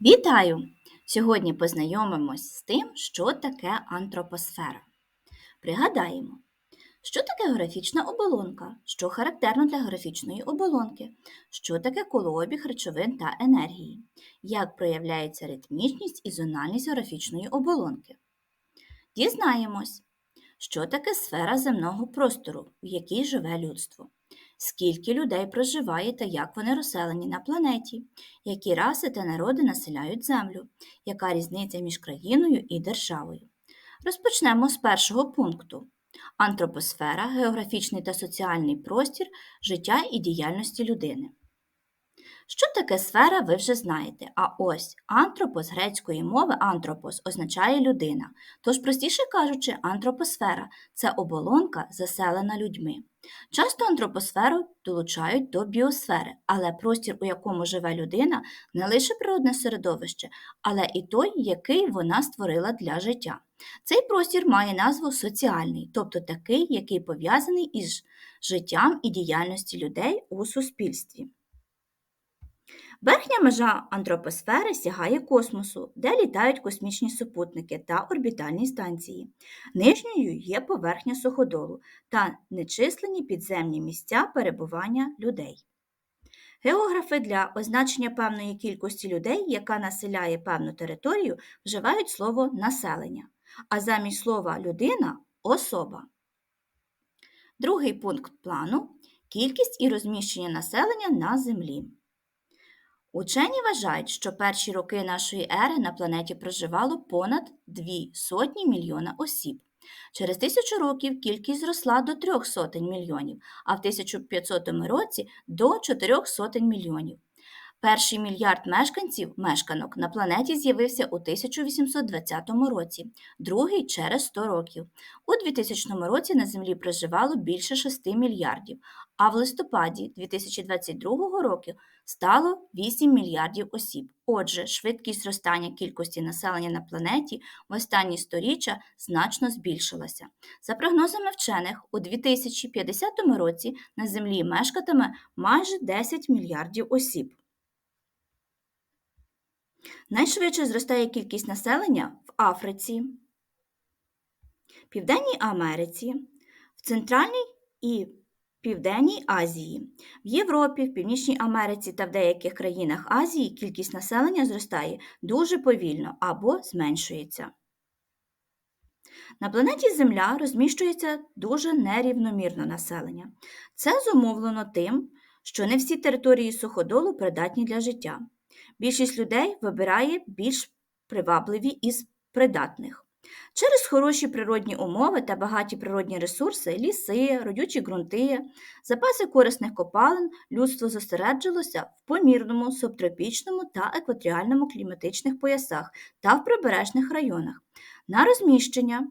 Вітаю! Сьогодні познайомимось з тим, що таке антропосфера. Пригадаємо, що таке графічна оболонка, що характерно для графічної оболонки, що таке колообіг речовин та енергії, як проявляється ритмічність і зональність графічної оболонки. Дізнаємось, що таке сфера земного простору, в якій живе людство скільки людей проживає та як вони розселені на планеті, які раси та народи населяють Землю, яка різниця між країною і державою. Розпочнемо з першого пункту. Антропосфера географічний та соціальний простір життя і діяльності людини. Що таке сфера, ви вже знаєте. А ось антропос грецької мови антропос означає людина. Тож, простіше кажучи, антропосфера це оболонка, заселена людьми. Часто антропосферу долучають до біосфери, але простір, у якому живе людина, не лише природне середовище, але і той, який вона створила для життя. Цей простір має назву соціальний, тобто такий, який пов'язаний із життям і діяльністю людей у суспільстві. Верхня межа антропосфери сягає космосу, де літають космічні супутники та орбітальні станції. Нижньою є поверхня суходолу та нечислені підземні місця перебування людей. Географи для означення певної кількості людей, яка населяє певну територію, вживають слово населення, а замість слова людина особа. Другий пункт плану кількість і розміщення населення на Землі. Учені вважають, що перші роки нашої ери на планеті проживало понад дві сотні мільйона осіб. Через тисячу років кількість зросла до трьох сотень мільйонів, а в 1500 році до чотирьох сотень мільйонів. Перший мільярд мешканців мешканок на планеті з'явився у 1820 році, другий через 100 років. У 2000 році на Землі проживало більше 6 мільярдів, а в листопаді 2022 року стало 8 мільярдів осіб. Отже, швидкість зростання кількості населення на планеті в останні сторіччя значно збільшилася. За прогнозами вчених, у 2050 році на Землі мешкатиме майже 10 мільярдів осіб. Найшвидше зростає кількість населення в Африці, Південній Америці, в Центральній і Південній Азії. В Європі, в Північній Америці та в деяких країнах Азії кількість населення зростає дуже повільно або зменшується. На планеті Земля розміщується дуже нерівномірно населення. Це зумовлено тим, що не всі території суходолу придатні для життя. Більшість людей вибирає більш привабливі із придатних. Через хороші природні умови та багаті природні ресурси, ліси, родючі ґрунти, запаси корисних копалин людство зосереджилося в помірному, субтропічному та екваторіальному кліматичних поясах та в прибережних районах. На розміщення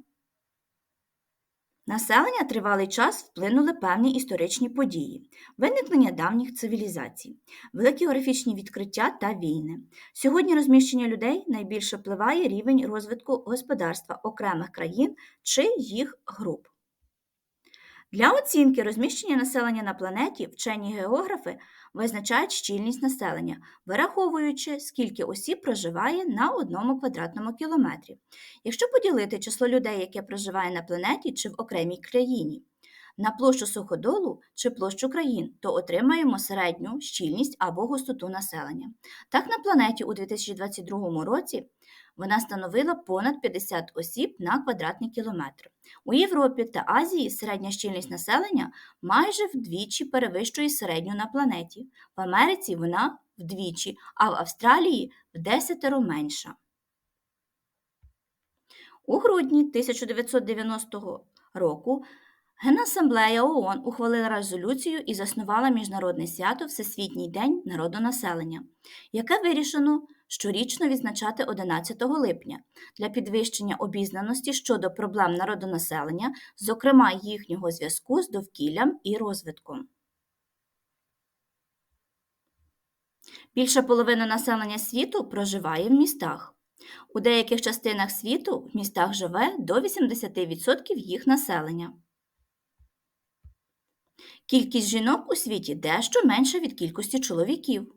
Населення тривалий час вплинули певні історичні події, виникнення давніх цивілізацій, великі географічні відкриття та війни. Сьогодні розміщення людей найбільше впливає рівень розвитку господарства окремих країн чи їх груп. Для оцінки розміщення населення на планеті вчені географи визначають щільність населення, вираховуючи, скільки осіб проживає на одному квадратному кілометрі. Якщо поділити число людей, яке проживає на планеті чи в окремій країні, на площу суходолу чи площу країн, то отримаємо середню щільність або густоту населення. Так, на планеті у 2022 році вона становила понад 50 осіб на квадратний кілометр. У Європі та Азії середня щільність населення майже вдвічі перевищує середню на планеті. В Америці вона вдвічі, а в Австралії в десятеро менша. У грудні 1990 року Генасамблея ООН ухвалила резолюцію і заснувала Міжнародне свято Всесвітній день народонаселення, яке вирішено щорічно відзначати 11 липня для підвищення обізнаності щодо проблем народонаселення, зокрема їхнього зв'язку з довкіллям і розвитком. Більша половина населення світу проживає в містах. У деяких частинах світу в містах живе до 80% їх населення. Кількість жінок у світі дещо менша від кількості чоловіків.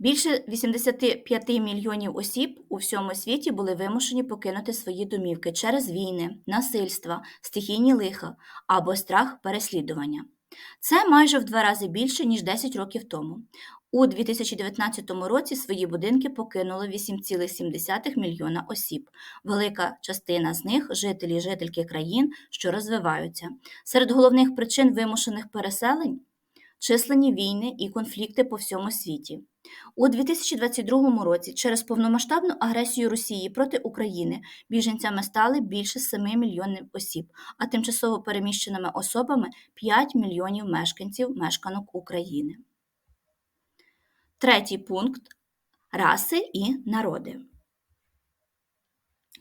Більше 85 мільйонів осіб у всьому світі були вимушені покинути свої домівки через війни, насильства, стихійні лиха або страх переслідування. Це майже в два рази більше, ніж 10 років тому. У 2019 році свої будинки покинуло 8,7 мільйона осіб. Велика частина з них жителі і жительки країн, що розвиваються. Серед головних причин вимушених переселень численні війни і конфлікти по всьому світі. У 2022 році через повномасштабну агресію Росії проти України біженцями стали більше 7 мільйонів осіб, а тимчасово переміщеними особами 5 мільйонів мешканців мешканок України. Третій пункт раси і народи.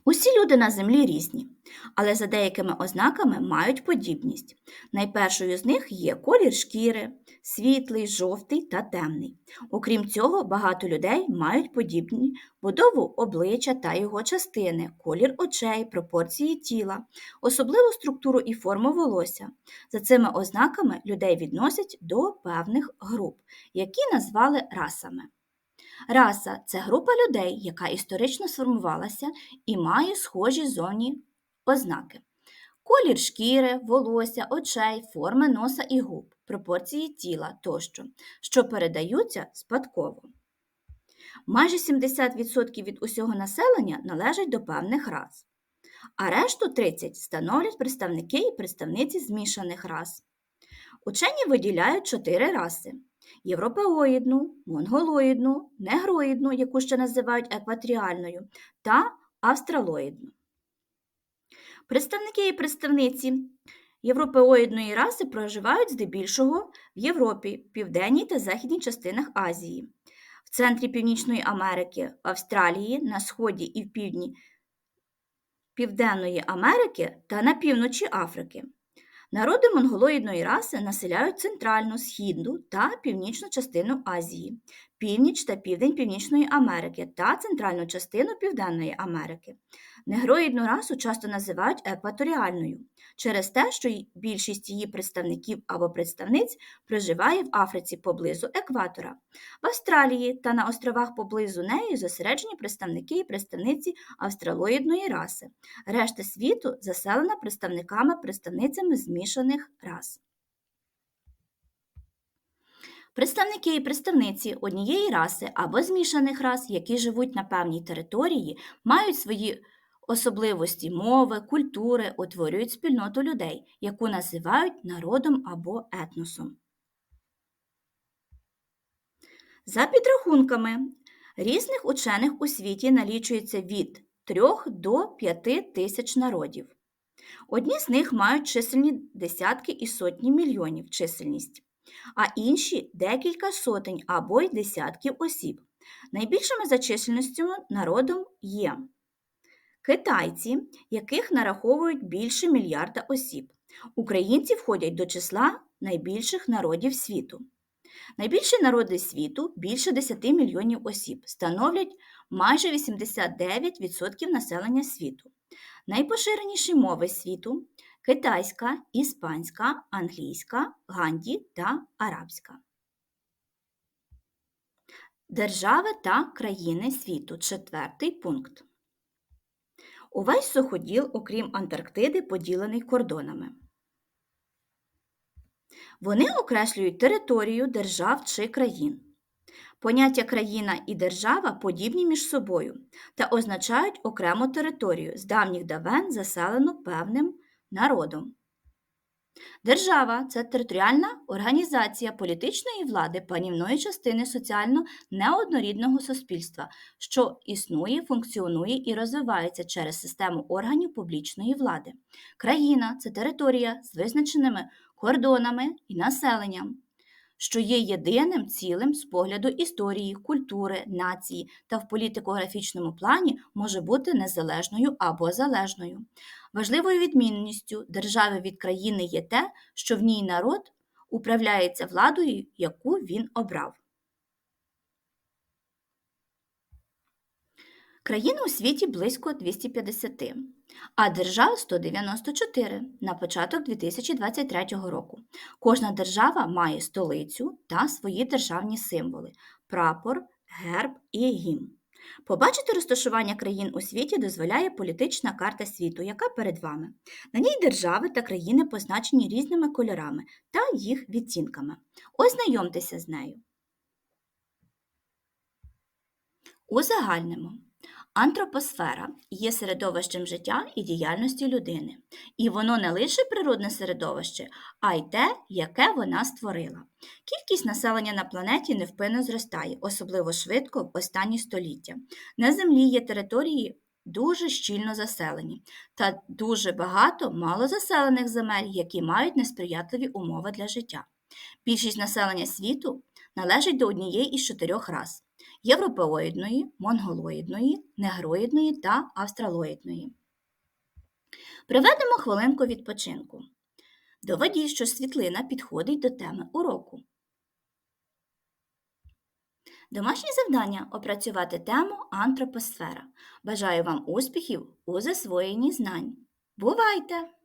Усі люди на землі різні, але за деякими ознаками мають подібність. Найпершою з них є колір шкіри, світлий, жовтий та темний. Окрім цього, багато людей мають подібні будову обличчя та його частини, колір очей, пропорції тіла, особливу структуру і форму волосся. За цими ознаками людей відносять до певних груп, які назвали расами. Раса це група людей, яка історично сформувалася і має схожі зовні ознаки. Колір шкіри, волосся, очей, форми носа і губ, пропорції тіла тощо, що передаються спадково. Майже 70% від усього населення належать до певних рас, а решту 30% становлять представники і представниці змішаних рас. Учені виділяють чотири раси європеоїдну, монголоїдну, негроїдну, яку ще називають екваторіальною, та австралоїдну. Представники і представниці європеоїдної раси проживають здебільшого в Європі, південній та західній частинах Азії, в центрі Північної Америки, Австралії, на сході і в півдні Південної Америки та на півночі Африки. Народи монголоїдної раси населяють центральну, східну та північну частину Азії, північ та південь Північної Америки та центральну частину Південної Америки. Негроїдну расу часто називають екваторіальною через те, що більшість її представників або представниць проживає в Африці поблизу екватора. В Австралії та на островах поблизу неї зосереджені представники і представниці австралоїдної раси. Решта світу заселена представниками представницями змішаних рас. Представники і представниці однієї раси або змішаних рас, які живуть на певній території, мають свої особливості мови, культури, утворюють спільноту людей, яку називають народом або етносом. За підрахунками різних учених у світі налічується від 3 до 5 тисяч народів. Одні з них мають чисельні десятки і сотні мільйонів чисельність, а інші декілька сотень або й десятків осіб. Найбільшими за чисельністю народом є китайці, яких нараховують більше мільярда осіб. Українці входять до числа найбільших народів світу. Найбільші народи світу більше 10 мільйонів осіб, становлять майже 89% населення світу. Найпоширеніші мови світу китайська, іспанська, англійська, ганді та арабська. Держави та країни світу. Четвертий пункт. Увесь суходіл, окрім Антарктиди, поділений кордонами. Вони окреслюють територію держав чи країн. Поняття країна і держава подібні між собою та означають окрему територію з давніх давен заселену певним народом. Держава це територіальна організація політичної влади панівної частини соціально неоднорідного суспільства, що існує, функціонує і розвивається через систему органів публічної влади. Країна це територія з визначеними кордонами і населенням що є єдиним цілим з погляду історії, культури, нації та в політико-графічному плані може бути незалежною або залежною. Важливою відмінністю держави від країни є те, що в ній народ управляється владою, яку він обрав. Країн у світі близько 250, а держав 194 на початок 2023 року. Кожна держава має столицю та свої державні символи прапор, герб і гімн. Побачити розташування країн у світі дозволяє політична карта світу, яка перед вами. На ній держави та країни позначені різними кольорами та їх відтінками. Ознайомтеся з нею. Узагальнимо. Антропосфера є середовищем життя і діяльності людини. І воно не лише природне середовище, а й те, яке вона створила. Кількість населення на планеті невпинно зростає, особливо швидко в останні століття. На Землі є території дуже щільно заселені та дуже багато малозаселених земель, які мають несприятливі умови для життя. Більшість населення світу належить до однієї із чотирьох рас європеоїдної, монголоїдної, негроїдної та австралоїдної. Приведемо хвилинку відпочинку. Доведіть, що світлина підходить до теми уроку. Домашнє завдання опрацювати тему антропосфера. Бажаю вам успіхів у засвоєнні знань. Бувайте!